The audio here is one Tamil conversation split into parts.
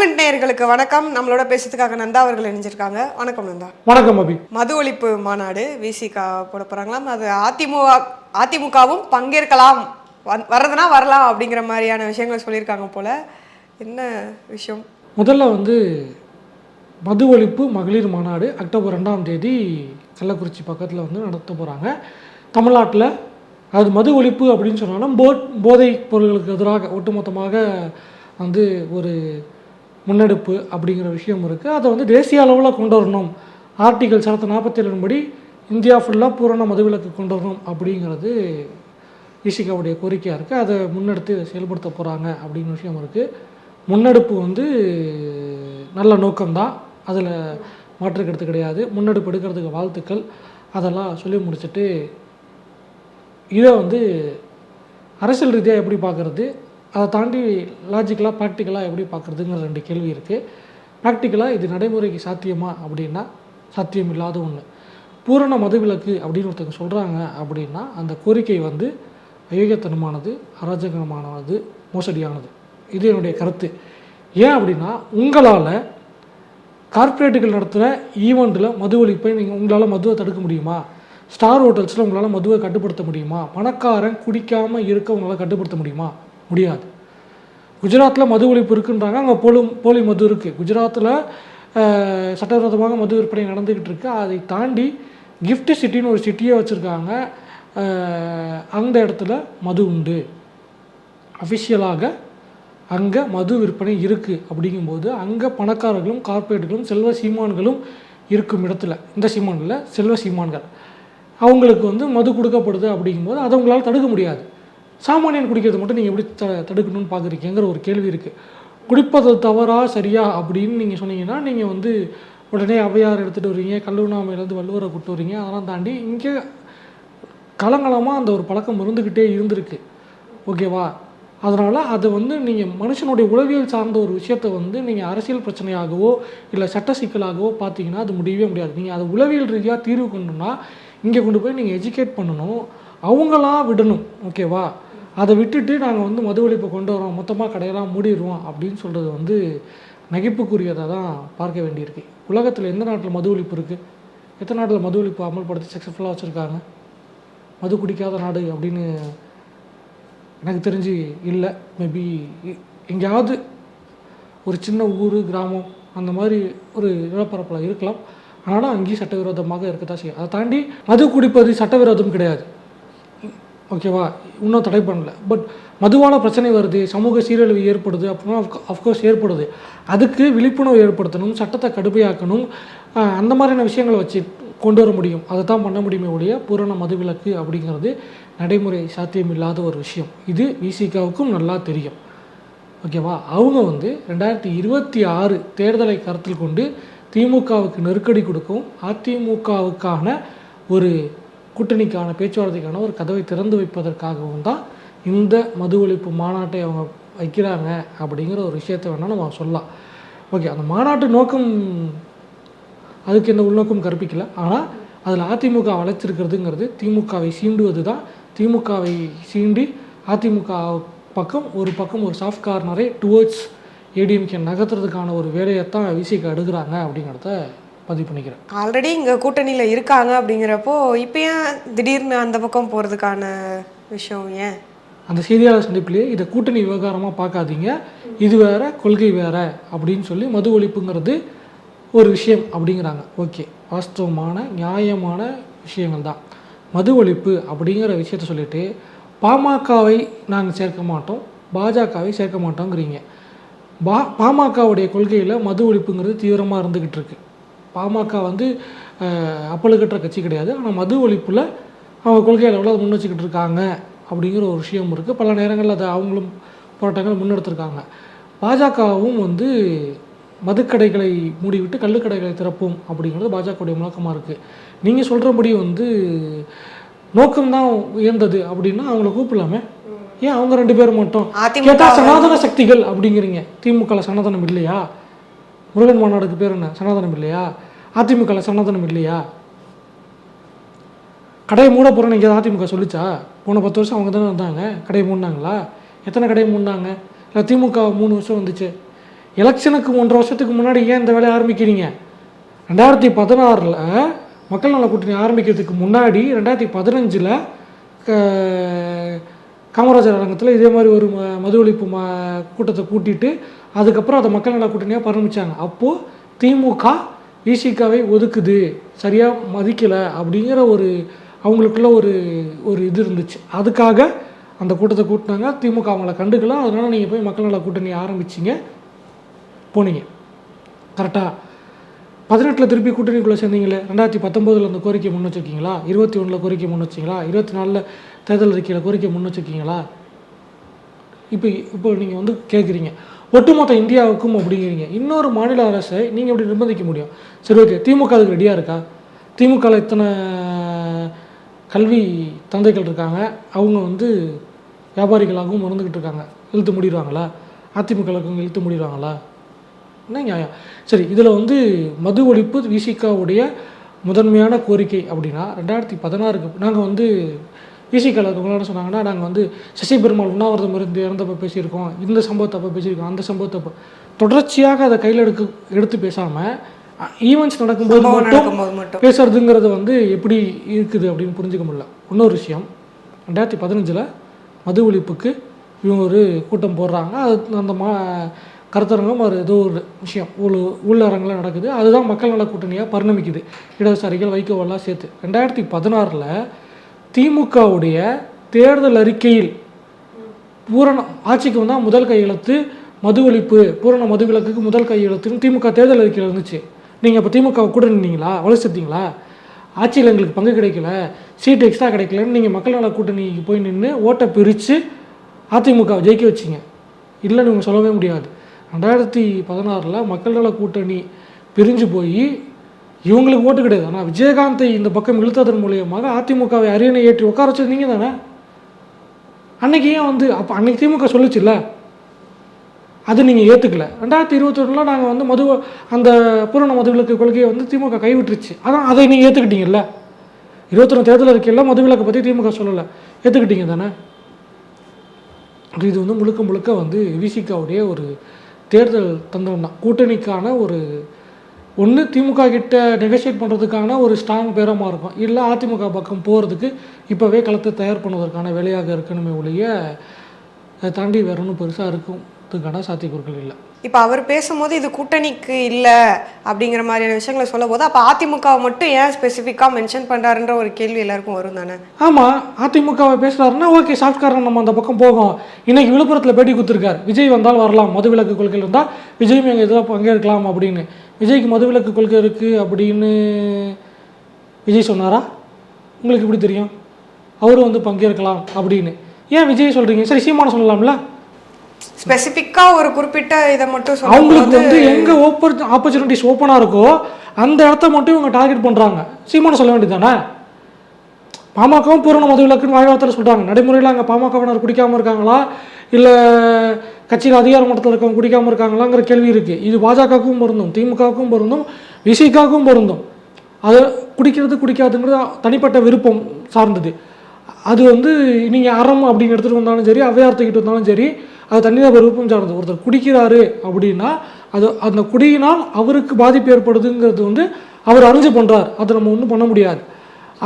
பார்லிமெண்ட் நேயர்களுக்கு வணக்கம். நம்மளோட பேசுறதுக்காக நந்தா அவர்கள் இணைஞ்சிருக்காங்க. வணக்கம் நந்தா. வணக்கம் அபி. மது ஒழிப்பு மாநாடு விசிகா போட போறாங்களாம். அது அதிமுக அதிமுகவும் பங்கேற்கலாம். வர்றதுனா வரலாம் அப்படிங்கிற மாதிரியான விஷயங்கள் சொல்லியிருக்காங்க போல. என்ன விஷயம்? முதல்ல வந்து மது ஒழிப்பு மகளிர் மாநாடு அக்டோபர் ரெண்டாம் தேதி கள்ளக்குறிச்சி பக்கத்தில் வந்து நடத்த போகிறாங்க தமிழ்நாட்டில் அது மது ஒழிப்பு அப்படின்னு சொன்னாலும் போ போதைப் பொருள்களுக்கு எதிராக ஒட்டுமொத்தமாக வந்து ஒரு முன்னெடுப்பு அப்படிங்கிற விஷயம் இருக்குது அதை வந்து தேசிய அளவில் கொண்டு வரணும். ஆர்டிகல் சரத்து நாற்பத்தி படி இந்தியா ஃபுல்லாக பூரண மதுவிலக்கு கொண்டு வரணும் அப்படிங்கிறது இசிகாவுடைய கோரிக்கையாக இருக்குது அதை முன்னெடுத்து செயல்படுத்த போகிறாங்க அப்படிங்கிற விஷயம் இருக்குது முன்னெடுப்பு வந்து நல்ல நோக்கம்தான். அதில் மாற்று கருத்து கிடையாது. முன்னெடுப்பு எடுக்கிறதுக்கு வாழ்த்துக்கள். அதெல்லாம் சொல்லி முடிச்சுட்டு இதை வந்து அரசியல் ரீதியாக எப்படி பார்க்குறது அதை தாண்டி லாஜிக்கலாக ப்ராக்டிக்கலாக எப்படி பார்க்குறதுங்கிற ரெண்டு கேள்வி இருக்குது ப்ராக்டிக்கலாக இது நடைமுறைக்கு சாத்தியமா அப்படின்னா சாத்தியம் இல்லாத ஒன்று பூரண மதுவிலக்கு அப்படின்னு ஒருத்தங்க சொல்கிறாங்க அப்படின்னா அந்த கோரிக்கை வந்து அயோக்கியத்தனமானது அராஜகமானது மோசடியானது. இது என்னுடைய கருத்து. ஏன் அப்படின்னா உங்களால் கார்ப்பரேட்டுகள் நடத்துகிற ஈவெண்ட்டில் மது ஒழிப்பை நீங்கள் உங்களால் மதுவை தடுக்க முடியுமா? ஸ்டார் ஹோட்டல்ஸில் உங்களால் மதுவை கட்டுப்படுத்த முடியுமா? பணக்காரன் குடிக்காமல் இருக்க உங்களால் கட்டுப்படுத்த முடியுமா? முடியாது. குஜராத்தில் மது ஒழிப்பு இருக்குன்றாங்க. அங்கே போலும் போலி மது இருக்குது குஜராத்தில் சட்டவிரோதமாக மது விற்பனை நடந்துக்கிட்டு இருக்கு அதை தாண்டி கிஃப்ட் சிட்டின்னு ஒரு சிட்டியே வச்சுருக்காங்க. அந்த இடத்துல மது உண்டு. அஃபிஷியலாக அங்கே மது விற்பனை இருக்குது அப்படிங்கும்போது அங்கே பணக்காரர்களும் கார்ப்பரேட்டுகளும் செல்வ சீமான்களும் இருக்கும் இடத்துல. இந்த சீமான்களில் செல்வ சீமான்கள். அவங்களுக்கு வந்து மது கொடுக்கப்படுது அப்படிங்கும்போது அதை உங்களால் தடுக்க முடியாது. சாமானியன் குடிக்கிறது மட்டும் நீங்கள் எப்படி த தடுக்கணும்னு பார்க்குறீங்கிற ஒரு கேள்வி இருக்குது குடிப்பது தவறா சரியா அப்படின்னு நீங்கள் சொன்னீங்கன்னா நீங்கள் வந்து உடனே அவையார் எடுத்துகிட்டு வருவீங்க கல்லூனாமையிலேருந்து வள்ளுவரை கூட்டு வரீங்க. அதெல்லாம் தாண்டி இங்கே கலங்கலமாக அந்த ஒரு பழக்கம் இருந்துக்கிட்டே இருந்திருக்கு. ஓகேவா? அதனால் அதை வந்து நீங்கள் மனுஷனுடைய உளவியல் சார்ந்த ஒரு விஷயத்தை வந்து நீங்கள் அரசியல் பிரச்சனையாகவோ இல்லை சட்ட சிக்கலாகவோ பார்த்தீங்கன்னா அது முடியவே முடியாது. நீங்கள் அதை உளவியல் ரீதியாக தீர்வு கொண்டோம்னா இங்கே கொண்டு போய் நீங்கள் எஜுகேட் பண்ணணும் அவங்களாம் விடணும். ஓகேவா? அதை விட்டுட்டு நாங்கள் வந்து மது ஒழிப்பை கொண்டு வரோம். மொத்தமாக கடையெல்லாம் மூடிடுவோம் அப்படின்னு சொல்கிறது வந்து நகைப்புக்குரியதாக தான் பார்க்க வேண்டியிருக்கு. உலகத்தில் எந்த நாட்டில் மது ஒழிப்பு இருக்குது எத்தனை நாட்டில் மது ஒழிப்பு அமல்படுத்தி சக்ஸஸ்ஃபுல்லாக வச்சுருக்காங்க? மது குடிக்காத நாடு அப்படின்னு எனக்கு தெரிஞ்சு இல்லை. மேபி எங்கேயாவது ஒரு சின்ன ஊர் கிராமம் அந்த மாதிரி ஒரு நிலப்பரப்பில் இருக்கலாம். ஆனாலும் அங்கேயும் சட்டவிரோதமாக இருக்கத்தான் செய்யும். அதை தாண்டி மது குடிப்பது சட்டவிரோதம் கிடையாது. ஓகேவா? இன்னும் தடை பண்ணல. பட் மதுவான பிரச்சனை வருது சமூக சீரழிவு ஏற்படுது அப்படின்னா அஃப்கோர்ஸ் ஏற்படுது. அதுக்கு விழிப்புணர்வு ஏற்படுத்தணும் சட்டத்தை கடுமையாக்கணும் அந்த மாதிரியான விஷயங்களை வச்சு கொண்டு வர முடியும். அதை தான் பண்ண முடியுமே ஒழிய பூரண மதுவிலக்கு அப்படிங்கிறது நடைமுறை சாத்தியமில்லாத ஒரு விஷயம். இது விசிகாவுக்கும் நல்லா தெரியும். ஓகேவா? அவங்க வந்து ரெண்டாயிரத்தி இருபத்தி ஆறு தேர்தலை கருத்தில் கொண்டு திமுகவுக்கு நெருக்கடி கொடுக்கும் அதிமுகவுக்கான ஒரு கூட்டணிக்கான பேச்சுவார்த்தைக்கான ஒரு கதவை திறந்து வைப்பதற்காகவும் தான் இந்த மது ஒழிப்பு மாநாட்டை அவங்க வைக்கிறாங்க அப்படிங்கிற ஒரு விஷயத்த வேணால் நம்ம சொல்லலாம். ஓகே அந்த மாநாட்டு நோக்கம் அதுக்கு எந்த உள்நோக்கம் கற்பிக்கல. ஆனால் அதில் அதிமுக வளைச்சிருக்கிறதுங்கிறது திமுகவை சீண்டுவது தான் திமுகவை சீண்டி அதிமுக பக்கம் ஒரு பக்கம் ஒரு சாஃப்ட் கார்னரை டுவர்ட்ஸ் ஏடிஎம்கே நகர்த்துறதுக்கான ஒரு வேலையை தான் விசிக்கு அடுகிறாங்க அப்படிங்கிறத பதிவு பண்ணிக்கிறேன் ஆல்ரெடி இங்கே கூட்டணியில் இருக்காங்க அப்படிங்கிறப்போ இப்போ ஏன் திடீர்னு அந்த பக்கம் போகிறதுக்கான விஷயம் ஏன்? அந்த செய்தியாளர் சந்திப்பிலேயே இதை கூட்டணி விவகாரமாக பார்க்காதீங்க. இது வேற கொள்கை வேற அப்படின்னு சொல்லி மது ஒழிப்புங்கிறது ஒரு விஷயம் அப்படிங்கிறாங்க. ஓகே. வாஸ்தவமான நியாயமான விஷயங்கள் தான். மது ஒழிப்பு அப்படிங்கிற விஷயத்த சொல்லிட்டு பாமகவை நாங்கள் சேர்க்க மாட்டோம். பாஜகவை சேர்க்க மாட்டோங்கிறீங்க. பா பாமகவுடைய கொள்கையில் மது ஒழிப்புங்கிறது தீவிரமாக இருந்துக்கிட்டு இருக்கு. பாமக வந்து அப்பழுக்கற்ற கட்சி கிடையாது. ஆனால் மது ஒழிப்பில் அவங்க கொள்கை அளவில் அதை முன் வச்சுக்கிட்டு இருக்காங்க அப்படிங்கிற ஒரு விஷயம் இருக்குது பல நேரங்களில் அதை அவங்களும் போராட்டங்கள் முன்னெடுத்திருக்காங்க. பாஜகவும் வந்து மதுக்கடைகளை மூடிவிட்டு கள்ளுக்கடைகளை திறப்போம் அப்படிங்கிறது பாஜகவுடைய முழக்கமாக இருக்குது நீங்கள் சொல்கிறபடி வந்து நோக்கம்தான் உயர்ந்தது அப்படின்னா அவங்கள கூப்பிடலாமே? ஏன் அவங்க ரெண்டு பேரும் மட்டும்? அதிமுக கேட்டா சனாதன சக்திகள் அப்படிங்கிறீங்க. திமுகவில் சனாதனம் இல்லையா? முருகன் மாநாடுக்கு பேர் என்ன? சனாதனம் இல்லையா? அதிமுகவில் சனாதனம் இல்லையா? கடையை மூட போகிறேன்னு எங்கேயாவது அதிமுக சொல்லிச்சா? போன பத்து வருஷம் அவங்க தானே இருந்தாங்க. கடையை மூடினாங்களா? எத்தனை கடையை மூடினாங்க? இல்லை திமுக மூணு வருஷம் வந்துச்சு. எலெக்ஷனுக்கு ஒன்றரை வருஷத்துக்கு முன்னாடி ஏன் இந்த வேலையை ஆரம்பிக்கிறீங்க? ரெண்டாயிரத்தி பதினாறில் மக்கள் நல கூட்டணி ஆரம்பிக்கிறதுக்கு முன்னாடி ரெண்டாயிரத்தி பதினஞ்சில் காமராஜர் அரங்கத்தில் இதே மாதிரி ஒரு ம மது ஒழிப்பு ம கூட்டத்தை கூட்டிட்டு அதுக்கப்புறம் அதை மக்கள் நல கூட்டணியாக பரமிச்சாங்க. அப்போது திமுக இசிகாவை ஒதுக்குது. சரியாக மதிக்கலை அப்படிங்கிற ஒரு அவங்களுக்குள்ள ஒரு ஒரு இது இருந்துச்சு. அதுக்காக அந்த கூட்டத்தை கூட்டினாங்க. திமுக அவங்கள கண்டுக்கலாம் அதனால் நீங்கள் போய் மக்கள் நல கூட்டணி ஆரம்பிச்சிங்க. போனீங்க. கரெக்டாக பதினெட்டில் திருப்பி கூட்டணிக்குள்ளே சேர்ந்தீங்களே? ரெண்டாயிரத்தி பத்தொம்போதில் அந்த கோரிக்கை முன் வச்சுருக்கீங்களா? இருபத்தி ஒன்றில் கோரிக்கை முன் வச்சிங்களா? இருபத்தி நாலில் தேர்தல் அறிக்கையில் கோரிக்கை முன் வச்சுருக்கீங்களா? இப்போ இப்போ நீங்கள் வந்து கேட்குறீங்க ஒட்டுமொத்த இந்தியாவுக்கும் அப்படிங்கிறீங்க. இன்னொரு மாநில அரசை நீங்கள் எப்படி நிர்பந்திக்க முடியும்? சரி ஓகே. திமுக அதுக்கு ரெடியாக இருக்கா? திமுகவில் இத்தனை கல்வி தந்தைகள் இருக்காங்க. அவங்க வந்து வியாபாரிகளாகவும் மறந்துக்கிட்டு இருக்காங்க. இழுத்து முடிடுவாங்களா? அதிமுகவுக்கு இழுத்து முடிடுவாங்களா? என்ன நியாயம்? சரி இதில் வந்து மது ஒழிப்பு விசிகாவுடைய முதன்மையான கோரிக்கை அப்படின்னா ரெண்டாயிரத்தி பதினாறுக்கு நாங்கள் வந்து விசிகாவில் இருக்கவங்க என்ன சொன்னாங்கன்னா நாங்கள் வந்து சசி பெருமாள் உண்ணாவிரதம் இருந்து இறந்தப்ப பேசியிருக்கோம். இந்த சம்பவத்தை அப்போ பேசியிருக்கோம். அந்த சம்பவத்தை அப்போ தொடர்ச்சியாக அதை கையில் எடுக்க எடுத்து பேசாமல் ஈவெண்ட்ஸ் நடக்கும்போது மட்டும். பேசுறதுங்கிறது வந்து எப்படி இருக்குது அப்படின்னு புரிஞ்சுக்க முடியல. இன்னொரு விஷயம் ரெண்டாயிரத்தி பதினஞ்சில் மது ஒழிப்புக்கு இவங்க ஒரு கூட்டம் போடுறாங்க. அது அந்த மா கருத்தரங்கம் ஒரு ஏதோ ஒரு விஷயம். உள்ள உள்ளரங்கில் நடக்குது. அதுதான் மக்கள் நல கூட்டணியாக பரிணமிக்குது. இடதுசாரிகள் வைகோவெல்லாம் சேர்த்து. ரெண்டாயிரத்தி பதினாறில் திமுகவுடைய தேர்தல் அறிக்கையில் பூரண ஆட்சிக்கு வந்தால் முதல் கையெழுத்து மது ஒழிப்பு பூரண மது விலக்குக்கு முதல் கையெழுத்துன்னு திமுக தேர்தல் அறிக்கையில் இருந்துச்சு. நீங்கள் இப்போ திமுக கூட நின்னீங்களா? வலுசெத்தீங்களா ஆட்சியில் எங்களுக்கு பங்கு கிடைக்கல. சீட்டு எக்ஸ்ட்ரா கிடைக்கலன்னு நீங்கள் மக்கள் நல கூட்டணிக்கு போய் நின்று ஓட்டை பிரித்து அதிமுகவை ஜெயிக்க வச்சிங்க. இல்லைன்னு நீங்கள் சொல்லவே முடியாது. ரெண்டாயிரத்தி பதினாறில் மக்கள் நல கூட்டணி பிரிஞ்சு போய் இவங்களுக்கு ஓட்டு கிடையாது. ஆனால் விஜயகாந்தை இந்த பக்கம் இழுத்ததன் மூலியமாக அதிமுகவை அரியணை ஏற்றி உட்கார வச்சது நீங்கள் தானே? அன்னைக்கு ஏன் வந்து அப்போ அன்னைக்கு திமுக சொல்லிச்சுல்ல? அது நீங்கள் ஏற்றுக்கல ரெண்டாயிரத்தி இருபத்தொன்னில் நாங்கள் வந்து மது அந்த பூரண மதுவிலக்கு கொள்கையை வந்து திமுக கைவிட்டுருச்சு. அதான் அதை நீங்கள் ஏற்றுக்கிட்டீங்கல்ல இருபத்தொன்று தேர்தல் இருக்கையில் மதுவிலக்கை பற்றி திமுக சொல்லலை. ஏற்றுக்கிட்டீங்க தானே? இது வந்து முழுக்க முழுக்க வந்து விசிகாவுடைய ஒரு தேர்தல் தந்தம் தான். கூட்டணிக்கான ஒரு ஒன்று திமுக கிட்ட நெகோஷியேட் பண்ணுறதுக்கான ஒரு ஸ்ட்ராங் பேரமாக இருக்கும். இல்லை அதிமுக பக்கம் போகிறதுக்கு இப்போவே களத்தை தயார் பண்ணுவதற்கான வேலையாக இருக்கணுமே ஒழிய அதை தாண்டி வேற ஒன்றும் பெருசாக இருக்கும்துக்கான சாத்தியக்கூறுகள் இல்லை. இப்போ அவர் பேசும்போது இது கூட்டணிக்கு இல்லை அப்படிங்கிற மாதிரியான விஷயங்களை சொல்லும் போது அப்போ அதிமுகவை மட்டும் ஏன் ஸ்பெசிஃபிக்காக மென்ஷன் பண்ணுறாருன்ற ஒரு கேள்வி எல்லாருக்கும் வரும் தானே? ஆமாம் அதிமுகவை பேசுகிறாருன்னா ஓகே சாஃப்ட்காரன் நம்ம அந்த பக்கம் போகும். இன்னைக்கு விழுப்புரத்தில் பேட்டி கொடுத்துருக்காரு. விஜய் வந்தால் வரலாம். மதுவிலக்கு கொள்கையில் இருந்தால் விஜயும் எங்கள் இதில் பங்கேற்கலாம் அப்படின்னு. விஜய்க்கு மதுவிலக்கு கொள்கை இருக்குது அப்படின்னு விஜய் சொன்னாரா? உங்களுக்கு எப்படி தெரியும்? அவரும் வந்து பங்கேற்கலாம் அப்படின்னு. ஏன் விஜய் சொல்கிறீங்க சரி சீமான சொல்லலாம்ல. ஸ்பெசிஃபிக்காக ஒரு குறிப்பிட்ட இதை மட்டும் அவங்களுக்கு வந்து எங்கே ஓப்பர் ஆப்பர்ச்சுனிட்டிஸ் ஓப்பனாக இருக்கோ அந்த இடத்த மட்டும் இவங்க டார்கெட் பண்ணுறாங்க சீமான சொல்ல வேண்டியதானே பாமகவும் பூரண மதுவிலக்குன்னு வாய்வார்த்தையில் சொல்கிறாங்க நடைமுறையில் அங்கே பாமகவினர் குடிக்காமல் இருக்காங்களா? இல்லை கட்சியில் அதிகார மட்டத்தில் இருக்கவங்க குடிக்காமல் இருக்காங்களாங்கிற கேள்வி இருக்குது இது பாஜகவுக்கும் பொருந்தும் திமுகவுக்கும் பொருந்தும் விசிகாவுக்கும் பொருந்தும். அது குடிக்கிறது குடிக்காதுங்கிறது தனிப்பட்ட விருப்பம் சார்ந்தது. அது வந்து நீங்கள் அறம் அப்படின்னு எடுத்துகிட்டு வந்தாலும் சரி தூக்கிட்டு வந்தாலும் சரி அது அவர் விருப்பம் சார்ந்தது. ஒருத்தர் குடிக்கிறாரு அப்படின்னா அது அந்த குடியினால் அவருக்கு பாதிப்பு ஏற்படுதுங்கிறது வந்து அவர் அறிஞ்சு பண்ணுறார் அதை நம்ம ஒன்றும் பண்ண முடியாது.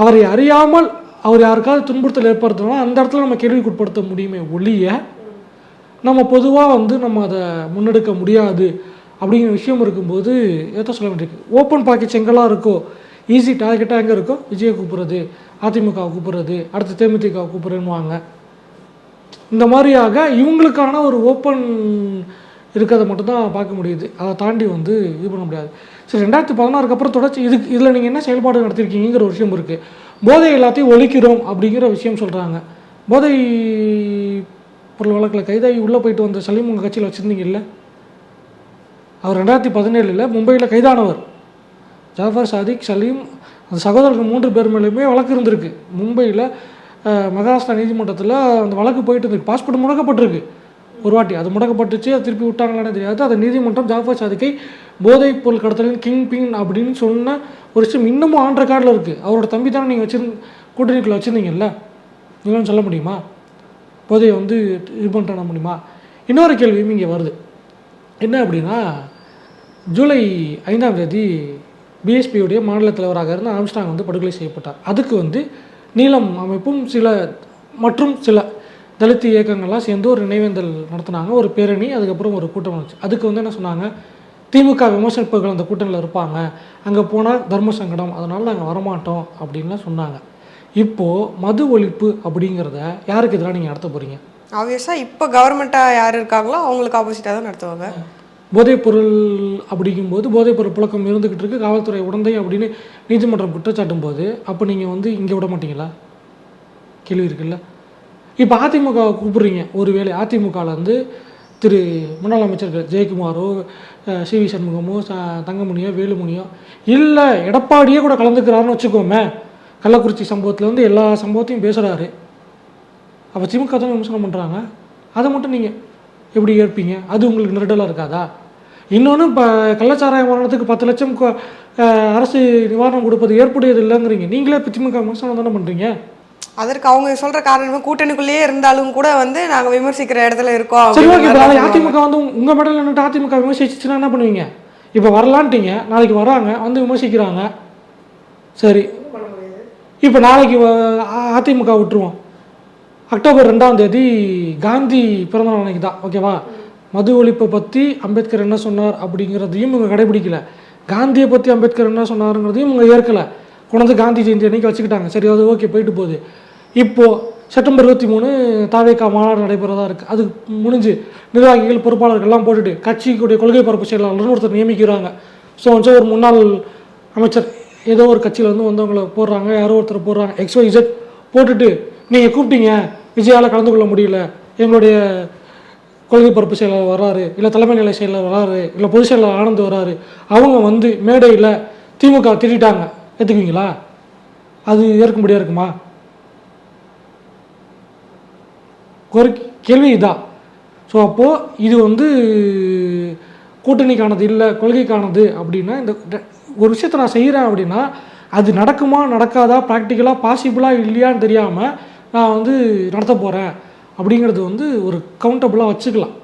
அவரை அறியாமல் அவர் யாருக்காவது துன்புறுத்தல் ஏற்படுத்தினா அந்த இடத்துல நம்ம கேள்விக்குட்படுத்த முடியுமே ஒழிய நம்ம பொதுவாக வந்து நம்ம அதை முன்னெடுக்க முடியாது அப்படிங்கிற விஷயம் இருக்கும்போது ஏதோ சொல்ல வேண்டியிருக்கு. ஓப்பன் பாக்கெட் எங்கெல்லாம் இருக்கோ ஈஸி டார்கெட்டாக எங்கே இருக்கோ விஜயை கூப்பிட்றது அதிமுக கூப்பிட்றது அடுத்து தேமுதிக கூப்பிட்றேன்னுவாங்க. இந்த மாதிரியாக இவங்களுக்கான ஒரு ஓப்பன் இருக்கிறத மட்டும்தான் பார்க்க முடியுது. அதை தாண்டி வந்து இது பண்ண முடியாது. சரி ரெண்டாயிரத்தி பதினாறுக்கு அப்புறம் தொடர்ச்சி இதுக்கு இதில் நீங்கள் என்ன செயல்பாடு நடத்திருக்கீங்கிற ஒரு விஷயம் இருக்குது போதை எல்லாத்தையும் ஒழிக்கிறோம் அப்படிங்கிற விஷயம் சொல்கிறாங்க போதை பொருள் வழக்கில் கைதாகி உள்ளே போயிட்டு வந்த சலீம் உங்கள் கட்சியில் வச்சுருந்தீங்கல்ல அவர் ரெண்டாயிரத்தி பதினேழில் மும்பையில் கைதானவர். ஜாஃபர் சாதிக் சலீம் அந்த சகோதரர்கள் மூன்று பேர் மேலேயுமே வழக்கு இருந்திருக்கு. மும்பையில் மகாராஷ்டிரா நீதிமன்றத்தில் அந்த வழக்கு போயிட்டு இருக்கு. பாஸ்போர்ட் முடக்கப்பட்டிருக்கு. ஒரு வாட்டி. அது முடக்கப்பட்டுச்சு அது திருப்பி விட்டாங்களான்னு தெரியாது. அந்த நீதிமன்றம் ஜாஃபர் சாதிக்கை போதைப் பொருள் கடத்தலின் கிங் பின் அப்படின்னு சொன்ன ஒரு விஷயம் இன்னமும் ஆன் ரெக்கார்டில் இருக்குது அவரோட தம்பி தானே நீங்கள் வச்சிருந்த கூட்டணிக்குள்ளே வச்சுருந்தீங்கல்ல? நீங்களும் சொல்ல முடியுமா? போதையை வந்து இது பண்ணுற முடியுமா? இன்னொரு கேள்வியும் இங்கே வருது. என்ன அப்படின்னா ஜூலை ஐந்தாம் தேதி பிஎஸ்பியுடைய மாநில தலைவராக இருந்த ஆம்ஸ்டாங் வந்து படுகொலை செய்யப்பட்டார். அதுக்கு வந்து நீலம் அமைப்பும் சில மற்றும் சில தலித் இயக்கங்கள்லாம் சேர்ந்து ஒரு நினைவேந்தல் நடத்தினாங்க. ஒரு பேரணி அதுக்கப்புறம் ஒரு கூட்டம் வந்துச்சு அதுக்கு வந்து என்ன சொன்னாங்க? திமுக விமர்சகர்கள் அந்த கூட்டத்தில் இருப்பாங்க. அங்கே போனால் தர்ம சங்கடம். அதனால் நாங்கள் வரமாட்டோம் அப்படின்லாம் சொன்னாங்க. இப்போது மது ஒழிப்பு அப்படிங்கிறத யாருக்கு எதிராக நீங்கள் நடத்த போகிறீங்க ஆப்வியஸாக இப்போ கவர்மெண்ட்டாக யார் இருக்காங்களோ அவங்களுக்கு ஆப்போசிட்டாக தான் நடத்துவாங்க. போதைப்பொருள் அப்படிங்கும்போது போதைப்பொருள் புழக்கம் இருந்துக்கிட்டு இருக்கு. காவல்துறை உடந்தை அப்படின்னு நீதிமன்றம் குற்றச்சாட்டும் போது அப்போ நீங்கள் வந்து இங்கே விட மாட்டீங்களா? கேள்வி இருக்குல்ல. இப்போ அதிமுக கூப்பிடுறீங்க. ஒருவேளை அதிமுகவில் வந்து திரு முன்னாள் அமைச்சர்கள் ஜெயக்குமாரோ சி வி சண்முகமோ தங்கமணியோ வேலுமணியோ இல்லை எடப்பாடியே கூட கலந்துக்கிறாருன்னு வச்சுக்கோமே. கள்ளக்குறிச்சி சம்பவத்தில் வந்து எல்லா சம்பவத்தையும் பேசுகிறாரு அப்போ திமுக தான் விமர்சனம் பண்ணுறாங்க அதை மட்டும் நீங்கள் எப்படி ஏற்பீங்க? அது உங்களுக்கு நெருடலாக இருக்காதா? இன்னொன்று இப்போ கள்ளச்சாராய மரணத்துக்கு பத்து லட்சம் அரசு நிவாரணம் கொடுப்பது ஏற்புடையது இல்லைங்கிறீங்க நீங்களே இப்போ திமுக விமர்சனம் தானே பண்ணுறீங்க அதற்கு அவங்க சொல்ற காரணமே கூட்டணிக்குள்ளேயே இருந்தாலும் கூட வந்து நாங்க விமர்சிக்கிற இடத்துல இருக்கோம் சரி அதிமுக வந்து உங்கள் மேடல் நின்றுட்டு அதிமுக விமர்சிச்சுன்னா என்ன பண்ணுவீங்க? இப்போ வரலான்ட்டீங்க நாளைக்கு வராங்க வந்து விமர்சிக்கிறாங்க. சரி. இப்போ நாளைக்கு அதிமுக விட்டுருவோம். அக்டோபர் ரெண்டாம் தேதி காந்தி பிறந்தநாள் அன்னைக்கு தான் ஓகேவா? மது ஒழிப்பை பற்றி அம்பேத்கர் என்ன சொன்னார் அப்படிங்கிறதையும் இவங்க கடைபிடிக்கல. காந்தியை பற்றி அம்பேத்கர் என்ன சொன்னாருங்கிறதையும் இவங்க ஏற்கலை. கொண்டாந்து காந்தி ஜெயந்தி அன்னைக்கு வச்சுக்கிட்டாங்க. சரி அது ஓகே போயிட்டு போகுது. இப்போது செப்டம்பர் இருபத்தி மூணு தாவேக்கா மாநாடு நடைபெறதா இருக்குது அது முடிஞ்சு நிர்வாகிகள் பொறுப்பாளர்கள்லாம் போட்டுட்டு கட்சிக்குடைய கொள்கை பரப்பு செயலாளர்னு ஒருத்தர் நியமிக்கிறாங்க. ஸோ வந்து ஒரு முன்னாள் அமைச்சர் ஏதோ ஒரு கட்சியில் வந்து வந்தவங்கள போடுறாங்க யாரோ ஒருத்தர் போடுறாங்க. எக்ஸ்ஒய் இசட் போட்டுட்டு நீங்கள் கூப்பிட்டீங்க விஜயால் கலந்து கொள்ள முடியல. எங்களுடைய கொள்கை பரப்பு செயலாளர் வராரு இல்லை தலைமை நிலை செயலாளர் வராரு இல்லை பொதுச் செயலாளர் ஆனந்த் வராரு அவங்க வந்து மேடையில் திமுக திட்டாங்க. ஏற்றுக்குவீங்களா அது ஏற்கும்படியாக இருக்குமா? ஒரு கேள்வி இதான் ஸோ அப்போது இது வந்து கூட்டணிக்கானது இல்லை கொள்கைக்கானது அப்படின்னா இந்த ஒரு விஷயத்தை நான் செய்கிறேன் அப்படின்னா அது நடக்குமா நடக்காதா ப்ராக்டிக்கலாக பாசிபிளாக இல்லையான்னு தெரியாமல் நான் வந்து நடத்த போகிறேன் அப்படிங்கிறது வந்து ஒரு கவுண்டபுளாக வச்சுக்கலாம்.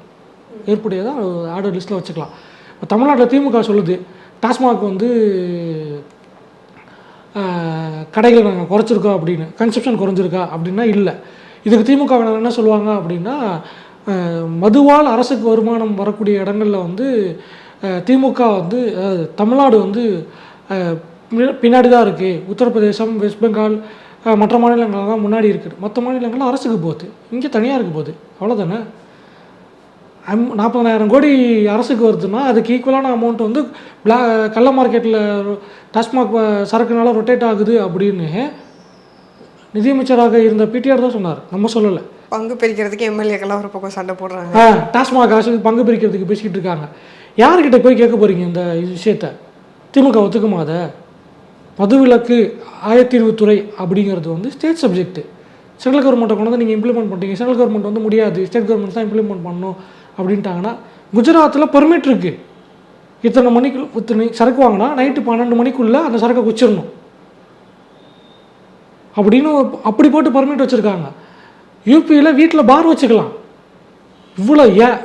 ஏற்புடையதாக ஆர்டர் லிஸ்ட்டில் வச்சுக்கலாம். இப்போ தமிழ்நாட்டில் திமுக சொல்லுது டாஸ்மாக் வந்து கடைகளை நாங்கள் குறைச்சிருக்கோம் அப்படின்னு கன்சப்ஷன் குறைஞ்சிருக்கா அப்படின்னா இல்லை. இதுக்கு திமுக என்ன சொல்லுவாங்க அப்படின்னா மதுவால் அரசுக்கு வருமானம் வரக்கூடிய இடங்களில் வந்து திமுக வந்து தமிழ்நாடு வந்து பின்னாடி தான் இருக்குது உத்தரப்பிரதேசம் வெஸ்ட் பெங்கால் மற்ற மாநிலங்கள் தான் முன்னாடி இருக்குது. மற்ற மாநிலங்கள்லாம் அரசுக்கு போகுது. இங்கே தனியாக இருக்க போகுது. அவ்வளோதானே அம் நாற்பதனாயிரம் கோடி அரசுக்கு வருதுன்னா அதுக்கு ஈக்குவலான அமௌண்ட் வந்து பிளா கள்ள மார்க்கெட்டில் டாஸ்மாக் சரக்குனால ரொட்டேட் ஆகுது அப்படின்னு நிதியமைச்சராக இருந்த பிடிஆர் தான் சொன்னார். நம்ம சொல்லலை. பங்கு பிரிக்கிறதுக்கு எம்எல்ஏக்கெல்லாம் ஒரு பக்கம் சண்டை போடுறாங்க. ஆ டாஸ்மாக் காசு பங்கு பிரிக்கிறதுக்கு பேசிக்கிட்டு இருக்காங்க. யார்கிட்ட போய் கேட்க போகிறீங்க இந்த விஷயத்த? திமுக ஒத்துக்குமா அதை? மதுவிலக்கு ஆயத்தீர்வுத்துறை அப்படிங்கிறது வந்து ஸ்டேட் சப்ஜெக்ட்டு சென்ட்ரல் கவர்மெண்ட்டை கொண்டு வந்து நீங்கள் இம்ப்ளிமெண்ட் பண்ணுறீங்க சென்ட்ரல் கவர்மெண்ட் வந்து முடியாது. ஸ்டேட் கவர்மெண்ட் தான் இம்ப்ளிமெண்ட் பண்ணணும் அப்படின்ட்டாங்கன்னா குஜராத்தில் பர்மிட் இருக்குது இத்தனை மணிக்கு இத்தனை சரக்கு வாங்கினா நைட்டு பன்னெண்டு மணிக்குள்ளே அந்த சரக்கை குச்சிடணும் அப்படின்னு அப்படி போட்டு பர்மிட் வச்சுருக்காங்க. யூபியில் வீட்டில் பார் வச்சுக்கலாம். இவ்வளோ ஏன்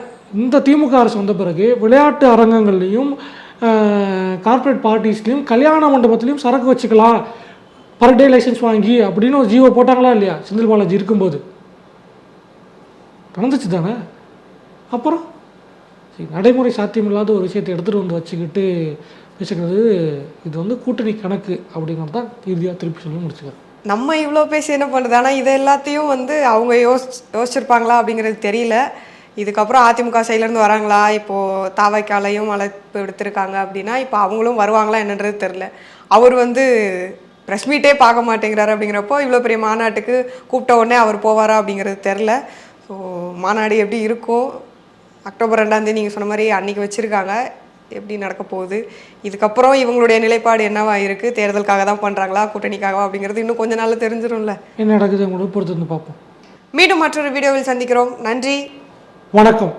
இந்த திமுக அரசு வந்த பிறகு விளையாட்டு அரங்கங்கள்லேயும் கார்ப்பரேட் பார்ட்டிஸ்லேயும் கல்யாண மண்டபத்துலேயும் சரக்கு வச்சுக்கலாம். பர் டே லைசன்ஸ் வாங்கி அப்படின்னு ஒரு ஜீவோ போட்டாங்களா இல்லையா? செந்தில் பாலாஜி இருக்கும்போது. நடந்துச்சு தானே? அப்புறம்? சரி, நடைமுறை சாத்தியமில்லாத ஒரு விஷயத்தை எடுத்துகிட்டு வந்து வச்சுக்கிட்டு பேசுகிறது இது வந்து கூட்டணி கணக்கு அப்படிங்கிறது தான் இறுதியாக திருப்பி சொல்லி முடிச்சுக்கிறேன். நம்ம இவ்வளோ பேசி என்ன பண்ணுறது ஆனால் இது எல்லாத்தையும் வந்து அவங்க யோசி யோசிச்சிருப்பாங்களா அப்படிங்கிறது தெரியல. இதுக்கப்புறம் அதிமுக சைட்லேருந்து வராங்களா? இப்போது தாவைக்காலையும் அழைப்பு எடுத்திருக்காங்க அப்படின்னா இப்போ அவங்களும் வருவாங்களா என்னன்றது தெரில அவர் வந்து ப்ரெஸ் மீட்டே பார்க்க மாட்டேங்கிறாரு அப்படிங்கிறப்போ இவ்வளோ பெரிய மாநாட்டுக்கு கூப்பிட்ட உடனே அவர் போவாரா அப்படிங்கிறது தெரில ஸோ மாநாடு எப்படி இருக்கும் அக்டோபர் ரெண்டாந்தேதி நீங்கள் சொன்ன மாதிரி அன்னைக்கு வச்சுருக்காங்க. எப்படி நடக்க போகுது? இதுக்கப்புறம் இவங்களுடைய நிலைப்பாடு என்னவா இருக்குது தேர்தலுக்காக தான் பண்ணுறாங்களா கூட்டணிக்காகவா? அப்படிங்கிறது இன்னும் கொஞ்ச நாள்ல தெரிஞ்சிரும்ல. என்ன நடக்குது உங்களுக்கு பொறுத்து வந்து பார்ப்போம். மீண்டும் மற்றொரு வீடியோவில் சந்திக்கிறோம். நன்றி. வணக்கம்.